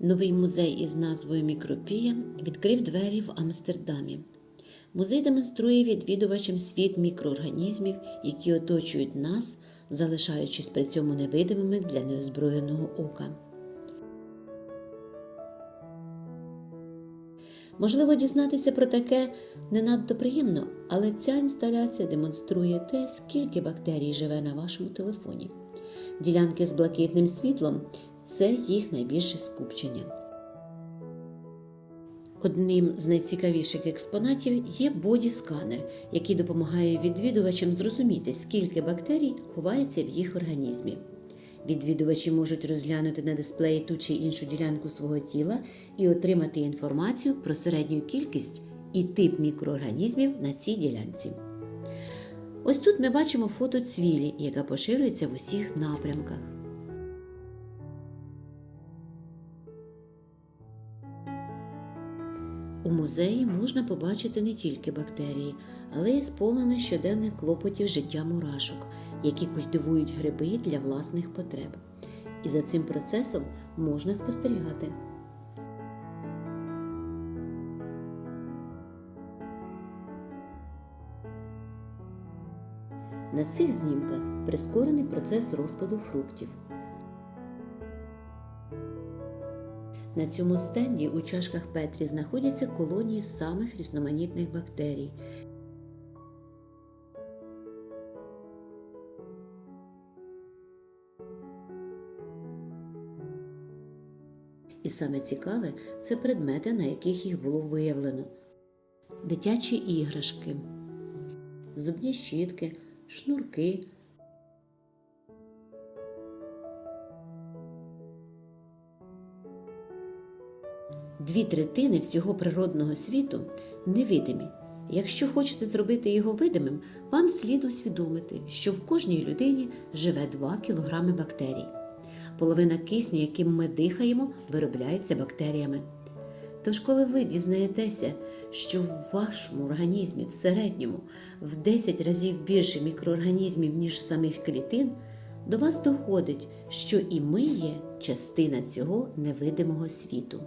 Новий музей із назвою Мікропія відкрив двері в Амстердамі. Музей демонструє відвідувачам світ мікроорганізмів, які оточують нас, залишаючись при цьому невидимими для неозброєного ока. Можливо, дізнатися про таке не надто приємно, але ця інсталяція демонструє те, скільки бактерій живе на вашому телефоні. Ділянки з блакитним світлом це їх найбільше скупчення. Одним з найцікавіших експонатів є боді-сканер, який допомагає відвідувачам зрозуміти, скільки бактерій ховається в їх організмі. Відвідувачі можуть розглянути на дисплеї ту чи іншу ділянку свого тіла і отримати інформацію про середню кількість і тип мікроорганізмів на цій ділянці. Ось тут ми бачимо фото цвілі, яка поширюється в усіх напрямках. У музеї можна побачити не тільки бактерії, але й сповнене щоденних клопотів життя мурашок, які культивують гриби для власних потреб. І за цим процесом можна спостерігати. На цих знімках прискорений процес розпаду фруктів. На цьому стенді у чашках Петрі знаходяться колонії самих різноманітних бактерій. І саме цікаве це предмети, на яких їх було виявлено: дитячі іграшки, зубні щітки, шнурки. Дві третини всього природного світу невидимі. Якщо хочете зробити його видимим, вам слід усвідомити, що в кожній людині живе 2 кг бактерій. Половина кисню, яким ми дихаємо, виробляється бактеріями. Тож, коли ви дізнаєтеся, що в вашому організмі в середньому в 10 разів більше мікроорганізмів, ніж самих клітин, до вас доходить, що і ми є частина цього невидимого світу.